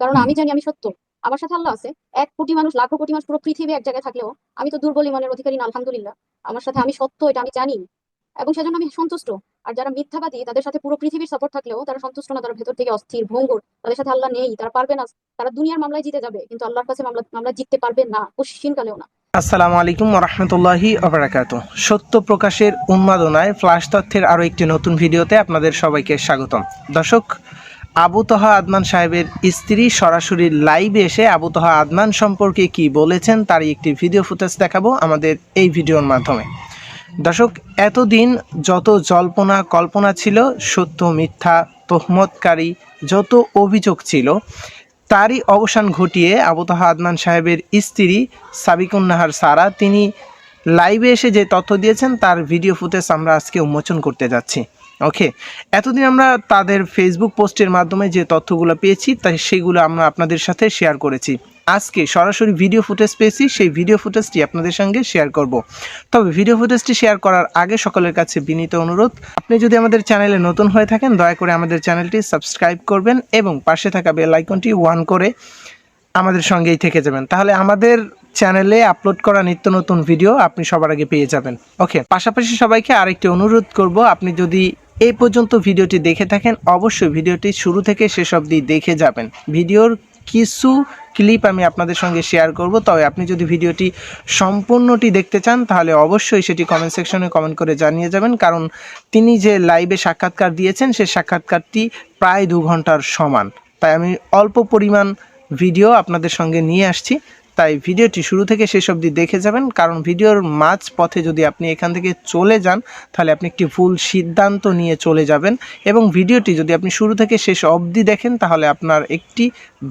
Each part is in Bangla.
কারণ আমি জানি আমি সত্য। আমার সাথে আল্লাহ আছে। এক কোটি মানুষ লাখো কোটি মানুষ পুরো পৃথিবী এক জায়গায় থাকলেও আমি তো দুর্বল ইমানের অধিকারী না আলহামদুলিল্লাহ। আমার সাথে আমি সত্য এটা আমি জানি। এবং সেজন্য আমি সন্তুষ্ট। আর যারা মিথ্যাবাদী তাদের সাথে পুরো পৃথিবীর সাপোর্ট থাকলেও তারা সন্তুষ্ট না তারা ভেতর থেকে অস্থির ভঙ্গুর। তাদের সাথে আল্লাহ নেই তারা পারবে না। তারা দুনিয়ার মামলায় জিতে যাবে কিন্তু আল্লাহর কাছে মামলা মামলা জিততে পারবে না কালেও না। আসসালামু আলাইকুম রহমতুল্লাহি অবরাকাত সত্য প্রকাশের উন্মাদনায় ফ্লাশ তথ্যের আরও একটি নতুন ভিডিওতে আপনাদের সবাইকে স্বাগতম। দর্শক আবু তহা আদনান সাহেবের স্ত্রী সরাসরি লাইভে এসে আবু তহা আদনান সম্পর্কে কি বলেছেন তারই একটি ভিডিও ফুটেজ দেখাবো আমাদের এই ভিডিওর মাধ্যমে। দর্শক, এতদিন যত জল্পনা কল্পনা ছিল, সত্য, মিথ্যা, তহমতকারী যত অভিযোগ ছিল, তারই অবসান ঘটিয়ে আবু তাহা আদনান সাহেবের স্ত্রী সাবিকুন্নাহার সারা, তিনি লাইভে এসে যে তথ্য দিয়েছেন, তার ভিডিও ফুটেজ আমরা আজকে উন্মোচন করতে যাচ্ছি। ওকে এতদিন আমরা তাদের ফেসবুক পোস্টের মাধ্যমে যে তথ্যগুলো পেয়েছি তাই সেগুলো আমরা আপনাদের সাথে শেয়ার করেছি। আজকে সরাসরি ভিডিও ফুটেজ পেয়েছি, সেই ভিডিও ফুটেজটি আপনাদের সঙ্গে শেয়ার করব। তবে ভিডিও ফুটেজটি শেয়ার করার আগে সকলের কাছে বিনীত অনুরোধ, আপনি যদি আমাদের চ্যানেলে নতুন হয়ে থাকেন, দয়া করে আমাদের চ্যানেলটি সাবস্ক্রাইব করবেন এবং পাশে থাকা বেল আইকনটি ওয়ান করে আমাদের সঙ্গেই থেকে যাবেন। তাহলে আমাদের চ্যানেলে আপলোড করা নিত্য নতুন ভিডিও আপনি সবার আগে পেয়ে যাবেন। ওকে পাশাপাশি সবাইকে আরেকটি অনুরোধ করব, আপনি যদি এই পর্যন্ত ভিডিওটি দেখে থাকেন, অবশ্যই ভিডিওটি শুরু থেকে শেষ অবধি দেখে যাবেন। ভিডিওর কিছু ক্লিপ আমি আপনাদের সঙ্গে শেয়ার করব, তবে আপনি যদি ভিডিওটি সম্পূর্ণটি দেখতে চান, তাহলে অবশ্যই সেটি কমেন্ট সেকশনে কমেন্ট করে জানিয়ে যাবেন, কারণ তিনি যে লাইভে সাক্ষাৎকার দিয়েছেন, সেই সাক্ষাৎকারটি প্রায় দু ঘণ্টার সমান। তাই আমি অল্প পরিমাণ ভিডিও আপনাদের সঙ্গে নিয়ে আসছি। তাই ভিডিওটি শুরু থেকে শেষ অবধি দেখে যাবেন, কারণ ভিডিওর মাঝ পথে যদি আপনি এখান থেকে চলে যান, তাহলে আপনি একটি ভুল সিদ্ধান্ত নিয়ে চলে যাবেন এবং ভিডিওটি যদি আপনি শুরু থেকে শেষ অবধি দেখেন, তাহলে আপনার একটি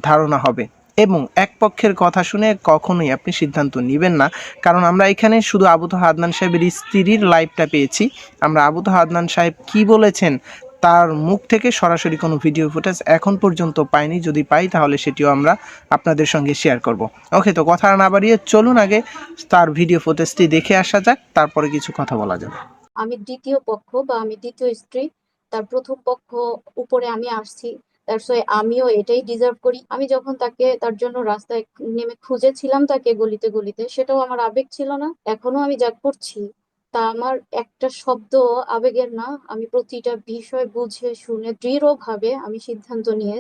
ধারণা হবে। এবং এক পক্ষের কথা শুনে কখনোই আপনি সিদ্ধান্ত নেবেন না, কারণ আমরা এখানে শুধু আবুত হাদনান সাহেবের স্ত্রীর লাইভটা পেয়েছি। আমরা আবু হাদনান সাহেব কি বলেছেন তার মুখ থেকে সরাসরি কোনো ভিডিও ফুটেজ এখন পর্যন্ত পাইনি। যদি পাই, তাহলে সেটিও আমরা আপনাদের সঙ্গে শেয়ার করব। ওকে তো কথা না বাড়িয়ে চলুন আগে তার ভিডিও ফুটেজটি দেখে আসা যাক, তারপরে কিছু কথা বলা যাবে। আমি দ্বিতীয় পক্ষ বা আমি দ্বিতীয় স্ত্রী, তার প্রথম পক্ষ উপরে আমি আসছি। তার আমিও এটাই ডিজার্ভ করি। আমি যখন তাকে, তার জন্য রাস্তায় নেমে খুঁজেছিলাম তাকে গলিতে গলিতে, সেটাও আমার আবেগ ছিল না। এখনও আমি যা করছি তা আমার একটা শব্দ আবেগের না আমি প্রতিটা বিষয় বুঝে শুনে দৃঢ়ভাবে আমি সিদ্ধান্ত নিয়ে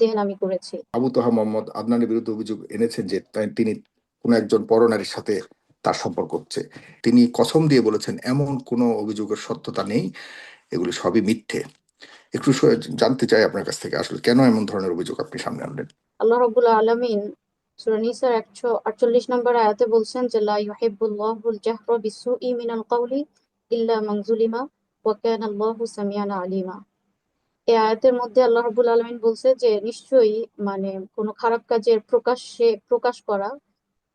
দেন আমি করেছি। আবু তোহা মোহাম্মদ আদনানের বিরুদ্ধে অভিযোগ এনেছেন যে তিনি কোন একজন পরনারীর সাথে তার সম্পর্ক হচ্ছে। তিনি কসম দিয়ে বলেছেন এমন কোনো অভিযোগের সত্যতা নেই এগুলি সবই মিথ্যে। একটু জানতে চাই আপনার কাছ থেকে আসলে কেন এমন ধরনের অভিযোগ আপনি সামনে আনলেন? আল্লাহ রাব্বুল আলামিন সূরা নিসার একশো আটচল্লিশ নম্বর আয়াতে বলছেন যে, লা ইউহিব্বুল্লাহুল জাহরা বিসসুই মিনাল কাওলি ইল্লা যুলিমা ওয়া কানা আল্লাহু সামিআন আলিমা। এই আয়াতের মধ্যে আল্লাহ রাব্বুল আলামিন বলছে যে, নিশ্চয়ই মানে কোনো খারাপ কাজের প্রকাশ্যে প্রকাশ করা,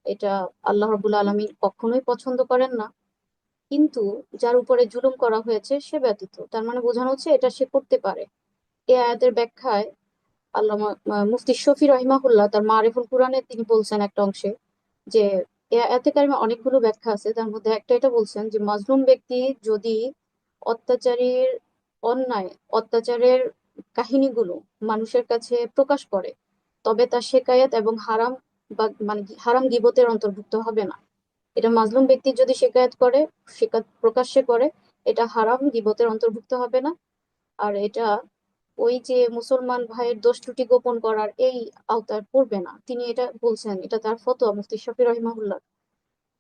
এটা আল্লাহ রাব্বুল আলামিন কখনোই পছন্দ করেন না। কিন্তু যার উপরে জুলুম করা হয়েছে, সে ব্যতীত। তার মানে বোঝানো হচ্ছে এটা সে করতে পারে। এই আয়াতের ব্যাখ্যায় আল্লামা মুফতি শফি রহিমাহুল্লাহ, তার মারিফুল কুরআনে তিনি বলছেন একটা অংশে যে, এ আয়াতে কারিমে অনেকগুলো ব্যাখ্যা আছে। তার মধ্যে একটা এটা বলছেন যে, মাজলুম ব্যক্তি যদি অত্যাচারীর অন্যায়, অত্যাচারের কাহিনীগুলো মানুষের কাছে প্রকাশ করে, তবে তা শেকায়াত এবং হারাম বা মানে হারাম গিবতের অন্তর্ভুক্ত হবে না। এটা মাজলুম ব্যক্তি যদি শেকায়াত করে, শেকাত প্রকাশ্যে করে, এটা হারাম গিবতের অন্তর্ভুক্ত হবে না। আর এটা ওই যে মুসলমান ভাইয়ের দোষ ত্রুটি গোপন করার এই আওতায় পড়বে না। তিনি এটা বলছেন, এটা তার ফতোয়া, মুফতি শফি রহিমাহুল্লাহ।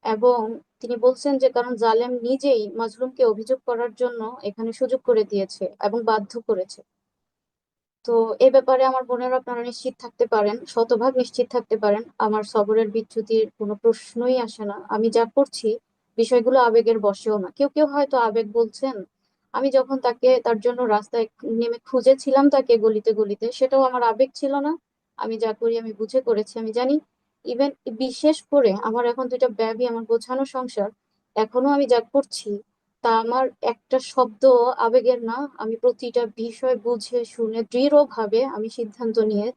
এবং তিনি বলছেন যে, কারণ জালেম নিজেই মাজলুমকে অভিযোগ করার জন্য এখানে সুযোগ করে দিয়েছে এবং বাধ্য করেছে। তো এ ব্যাপারে আমার বোনেরা, আপনারা নিশ্চিত থাকতে পারেন, শতভাগ নিশ্চিত থাকতে পারেন, আমার সবরের বিচ্যুতির কোনো প্রশ্নই আসে না। আমি যা করছি, বিষয়গুলো আবেগের বসেও না। কেউ কেউ হয়তো আবেগ বলছেন আমি যখন তাকে, তার জন্য রাস্তায় নেমে খুঁজেছিলাম তাকে গলিতে গলিতে, সেটাও আমার আবেগ ছিল না। আমি যা করি, আমি বুঝে করেছি। আমি জানি ইভেন বিশেষ করে আমার এখন দুইটা ব্যাবি আমার গোছানো সংসার, এখনও আমি যা করছি, তা আমার একটা শব্দ আবেগের না। আমি প্রতিটা বিষয় বুঝে, শুনে, দৃঢ়ভাবে আমি সিদ্ধান্ত নিয়ে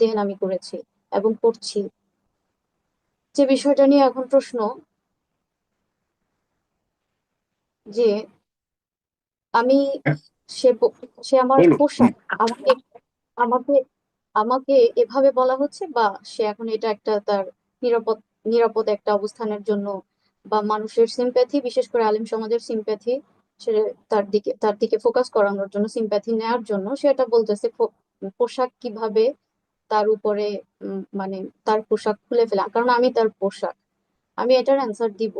দেন আমি করেছি এবং করছি। যে বিষয়টা নিয়ে এখন প্রশ্ন, যে আমি সে সে আমার। পোশাক আমাকে আমাকে আমাকে এভাবে বলা হচ্ছে বা সে এখন এটা একটা তার নিরাপদ নিরাপদ একটা অবস্থানের জন্য বা মানুষের সিম্প্যাথি বিশেষ করে আলিম সমাজের সিম্প্যাথি সে তার দিকে তার দিকে ফোকাস করানোর জন্য সিম্প্যাথি নেওয়ার জন্য সে এটা বলতেছে পোশাক কীভাবে তার উপরে মানে তার পোশাক খুলে ফেলা কারণ আমি তার পোশাক আমি এটার অ্যান্সার দিব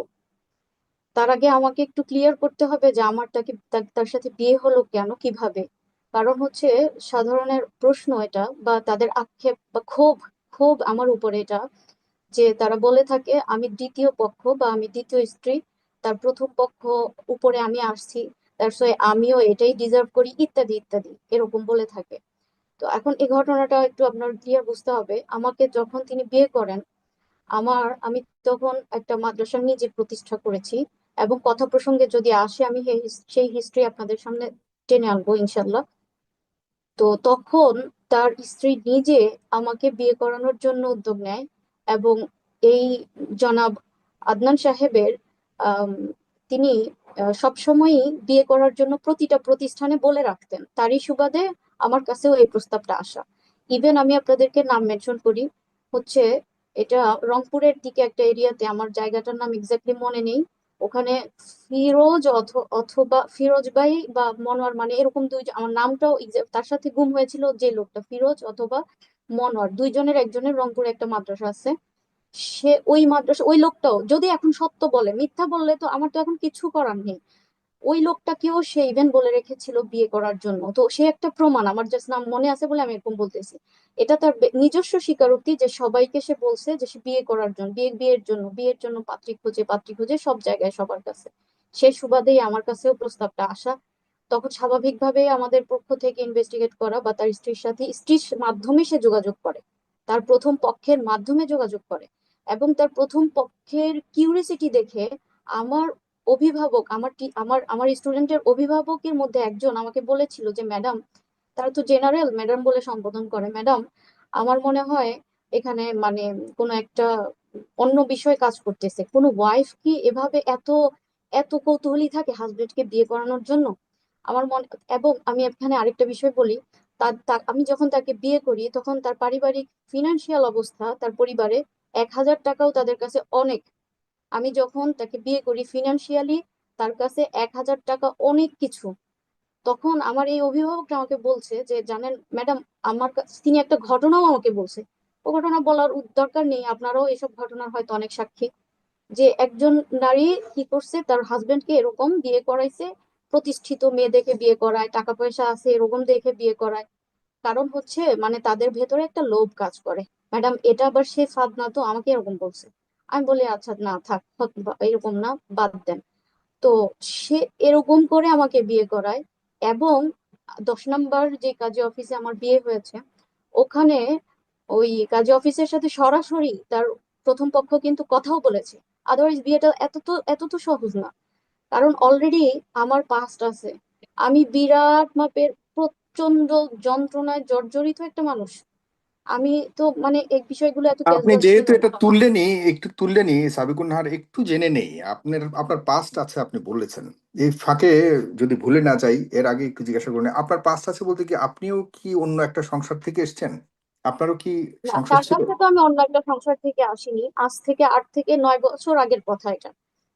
তার আগে আমাকে একটু ক্লিয়ার করতে হবে যে আমার তাকে তার- সাথে বিয়ে হলো কেন, কীভাবে? কারণ হচ্ছে সাধারণের প্রশ্ন এটা বা তাদের আক্ষেপ বা ক্ষোভ ক্ষোভ আমার উপরে এটা যে তারা বলে থাকে, আমি দ্বিতীয় পক্ষ বা আমি দ্বিতীয় স্ত্রী, তার প্রথম পক্ষ উপরে আমি আসছি, তার সঙ্গে আমিও এটাই ডিজার্ভ করি, ইত্যাদি ইত্যাদি, এরকম বলে থাকে। তো এখন এই ঘটনাটা একটু আপনার ক্লিয়ার বুঝতে হবে। আমাকে যখন তিনি বিয়ে করেন, আমার, আমি তখন একটা মাদ্রাসা নিজে প্রতিষ্ঠা করেছি। এবং কথা প্রসঙ্গে যদি আসে, আমি সেই- হিস্ট্রি আপনাদের সামনে টেনে আনব ইনশাল্লাহ তো তখন তার স্ত্রী নিজে আমাকে বিয়ে করানোর জন্য উদ্যোগ নেয় এবং এই জনাব আদনান সাহেবের তিনি সবসময়ই বিয়ে করার জন্য প্রতিটা প্রতিষ্ঠানে বলে রাখতেন, তারই সুবাদে আমার কাছেও এই প্রস্তাবটা আসা। ইভেন আমি আপনাদেরকে নাম মেনশন করি, হচ্ছে এটা রংপুরের দিকে একটা এরিয়াতে, আমার জায়গাটার নাম এক্স্যাক্টলি মনে নেই ওখানে ফিরোজ অথবা ফিরোজ ভাই বা মনোয়ার মানে এরকম দুই আমার নামটাও তার সাথে গুম হয়েছিল যে লোকটা, ফিরোজ অথবা মনোয়ার, দুইজনের একজনের রংপুরে একটা মাদ্রাসা আছে। সে ওই মাদ্রাসা, ওই লোকটাও, যদি এখন সত্য বলে, মিথ্যা বললে তো আমার তো এখন কিছু করার নেই। ওই লোকটাকেও সে ইভেন বলে রেখেছিল বিয়ে করার জন্য। তো সে একটা প্রমাণ, আমার জাস্ট নাম মনে আছে বলে আমি এরকম বলতেছি। এটা তার নিজস্ব স্বীকারোক্তি যে সবাইকে সে বলছে যে সে বিয়ে করার জন্য, বিয়ে বিয়ের জন্য বিয়ের জন্য পাত্রী খুঁজে পাত্রী খুঁজে সব জায়গায় সবার কাছে। সেই সুবাদেই আমার কাছেও প্রস্তাবটা আসা। তখন স্বাভাবিকভাবে আমাদের পক্ষ থেকে ইনভেস্টিগেট করা বা তার স্ত্রীর সাথে, স্ত্রীর মাধ্যমে সে যোগাযোগ করে। তার প্রথম পক্ষের মাধ্যমে যোগাযোগ করে। এবং তার প্রথম পক্ষের কিউরিসিটি দেখে আমার অভিভাবক, আমার আমার আমার স্টুডেন্টের অভিভাবকের মধ্যে একজন আমাকে বলেছিল যে ম্যাডাম তারা তো জেনারেল ম্যাডাম বলে সম্বোধন করে। ম্যাডাম আমার মনে হয় এখানে মানে কোনো একটা অন্য বিষয় কাজ করতেছে। কোনো ওয়াইফ কি এভাবে এত এত কৌতূহলী থাকে হাজবেন্ডকে বিয়ে করানোর জন্য? আমার মনে, এবং আমি এখানে আরেকটা বিষয় বলি, তার আমি যখন তাকে বিয়ে করি, তখন তার পারিবারিক ফিনান্সিয়াল অবস্থা, তার পরিবারে এক হাজার টাকাও তাদের কাছে অনেক। আমি যখন তাকে বিয়ে করি ফিনান্সিয়ালি তার কাছে এক হাজার টাকা অনেক কিছু। তখন আমার এই অভিভাবকটা আমাকে বলছে যে, জানেন ম্যাডাম আমার তিনি একটা ঘটনাও আমাকে বলছে। ও ঘটনা বলার দরকার নেই, আপনারাও এসব ঘটনার হয়তো অনেক সাক্ষী। যে একজন নারী কি করছে, তার হাজবেন্ডকে এরকম বিয়ে করাইছে, প্রতিষ্ঠিত মেয়ে দেখে বিয়ে করায়, টাকা পয়সা আছে, এরকম দেখে বিয়ে করায়। কারণ হচ্ছে মানে তাদের ভেতরে একটা লোভ কাজ করে। ম্যাডাম এটা আবার সে ফাঁদ না, তো আমাকে এরকম বলছে। আমি বলি আচ্ছা না, থাক এরকম না, বাদ দেন। তো সে এরকম করে আমাকে বিয়ে করায় এবং দশ নম্বর যে কাজী অফিসে আমার বিয়ে হয়েছে, ওখানে ওই কাজী অফিসের সাথে সরাসরি তার প্রথম পক্ষ কিন্তু কথাও বলেছে। আদারওয়াইজ বিয়েটা এত তো এত তো সহজ না। কারণ অলরেডি আমার পাস্ট আছে। আমি বিরাট মাপের প্রচণ্ড যন্ত্রণায় জর্জরিত একটা মানুষ। আমি তো মানে এই বিষয়গুলো এত আপনি যেহেতু এটা তুললেনই একটু তুললেনই সাবিকুন নাহার একটু জেনে নেই। আপনার আপনার পাস্ট আছে আপনি বলেছেন। এই ফাঁকে যদি ভুলে না যাই এর আগে একটু জিজ্ঞাসা করুন। আপনার পাস্ট আছে বলতে কি আপনিও কি অন্য একটা সংসার থেকে এসেছেন? আপনারও কি সংসার ছিল? তো আমি অন্য একটা সংসার থেকে আসিনি। আজ থেকে আট থেকে নয় বছর আগের কথা এটা।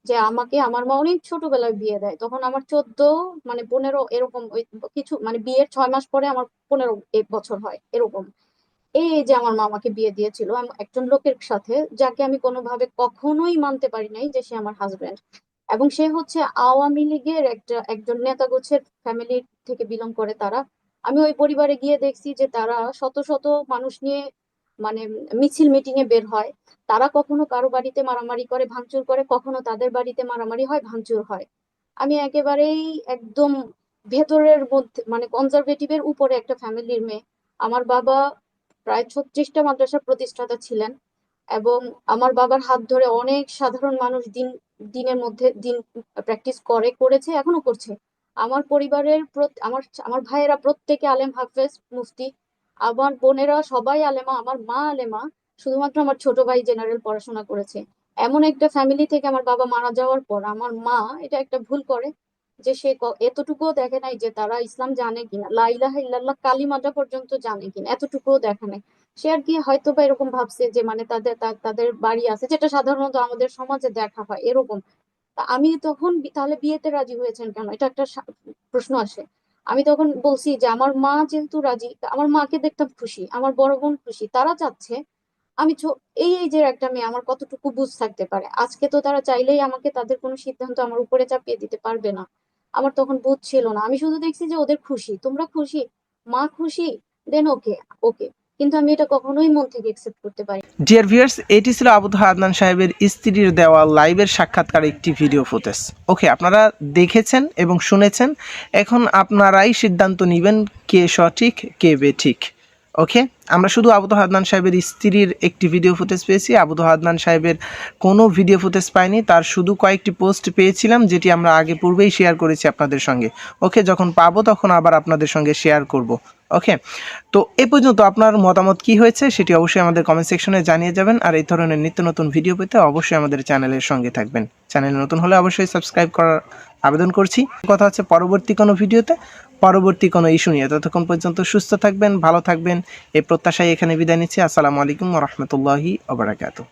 যে আমাকে আমার মা অনেক ছোটবেলায় বিয়ে দেয়। তখন আমার চোদ্দ মানে পনেরো এরকম ওই কিছু মানে বিয়ের ছয় মাস পরে আমার পনেরো এক বছর হয় এরকম। এই যে আমার মামাকে বিয়ে দিয়েছিল একজন লোকের সাথে, যাকে আমি কোনোভাবে কখনোই মানতে পারি নাই যে সে আমার হাজবেন্ড এবং সে হচ্ছে আওয়ামী লীগের একটা, একজন নেতা গোছের ফ্যামিলি থেকে বিলং করে তারা। আমি ওই পরিবারে গিয়ে দেখছি যে তারা শত শত মানুষ নিয়ে মানে মিছিল মিটিং এ বের হয়। তারা কখনো কারও বাড়িতে মারামারি করে, ভাঙচুর করে, কখনো তাদের বাড়িতে মারামারি হয়, ভাঙচুর হয়। আমি একেবারেই একদম ভেতরের মধ্যে মানে কনজারভেটিভের উপরে একটা ফ্যামিলির মেয়ে। আমার বাবা প্রায় ছত্রিশটা মাদ্রাসার প্রতিষ্ঠাতা ছিলেন এবং আমার বাবার হাত ধরে অনেক সাধারণ মানুষ দিন, দিনের মধ্যে দিন প্র্যাকটিস করে, করেছে, এখনও করছে। আমার পরিবারের আমার আমার ভাইয়েরা প্রত্যেকে আলেম হাফেজ, মুফতি, আমার বোনেরা সবাই আলেমা, আমার মা আলেমা, শুধুমাত্র আমার ছোট ভাই জেনারেল পড়াশোনা করেছে। এমন একটা ফ্যামিলি থেকে আমার বাবা মারা যাওয়ার পর আমার মা এটা একটা ভুল করে যে সে এতটুকুও দেখে নাই যে তারা ইসলাম জানে কিনা, লা ইলাহা ইল্লাল্লাহ কালিমাটা পর্যন্ত জানে কিনা, এতটুকুও দেখে নাই। সে আর কি হয়তো বা এরকম ভাবছে যে মানে তাদের তাদের বাড়ি আছে, যেটা সাধারণত আমাদের সমাজে দেখা হয় এরকম। আমি তখন তাহলে বিয়েতে রাজি হয়েছেন কেন? এটা একটা প্রশ্ন আসে। আমি তখন বলছি যে আমার মা যেহেতু রাজি আমার মাকে দেখতাম খুশি, আমার বড় বোন খুশি, তারা চাচ্ছে। আমি এই এই যে একটা মেয়ে, আমার কতটুকু বুঝ থাকতে পারে? আজকে তো তারা চাইলেই আমাকে তাদের কোনো সিদ্ধান্ত আমার উপরে চাপিয়ে দিতে পারবে না। আমার তখন বুঝ ছিল না। আমি শুধু দেখছি যে ওদের খুশি। তোমরা খুশি? মা খুশি? দেন ওকে ওকে কিন্তু আমি এটা কখনোই মন থেকে একসেপ্ট করতে পারি ডিয়ার ভিউয়ার্স এটি ছিল আবু আদনান সাহেবের স্ত্রীর দেওয়া লাইভের সাক্ষাৎকার একটি ভিডিও ফুটেজ ওকে আপনারা দেখেছেন এবং শুনেছেন। এখন আপনারাই সিদ্ধান্ত নেবেন কে সঠিক, কে বেঠিক। ওকে আমরা শুধু আবু তাহা আদনান সাহেবের স্ত্রীর একটি ভিডিও ফুটেজ পেয়েছি। আবু তাহা আদনান সাহেবের কোনো ভিডিও ফুটেজ পাইনি। তার শুধু কয়েকটি পোস্ট পেয়েছিলাম, যেটি আমরা আগে পূর্বেই শেয়ার করেছি আপনাদের সঙ্গে। ওকে যখন পাবো তখন আবার আপনাদের সঙ্গে শেয়ার করব। ওকে তো এ পর্যন্ত আপনার মতামত কি হয়েছে সেটি অবশ্যই আমাদের কমেন্ট সেকশনে জানিয়ে যাবেন। আর এই ধরনের নিত্য নতুন ভিডিও পেতে অবশ্যই আমাদের চ্যানেলের সঙ্গে থাকবেন। চ্যানেল নতুন হলে অবশ্যই সাবস্ক্রাইব করার আবেদন করছি। কথা হচ্ছে পরবর্তী কোনো ভিডিওতে পরবর্তী কোনো ইস্যু নিয়ে ততক্ষণ পর্যন্ত সুস্থ থাকবেন, ভালো থাকবেন। এই প্রত্যাশায় এখানে বিদায় নিচ্ছি। আসসালামু আলাইকুম রহমতুল্লাহি ওবরাকাতু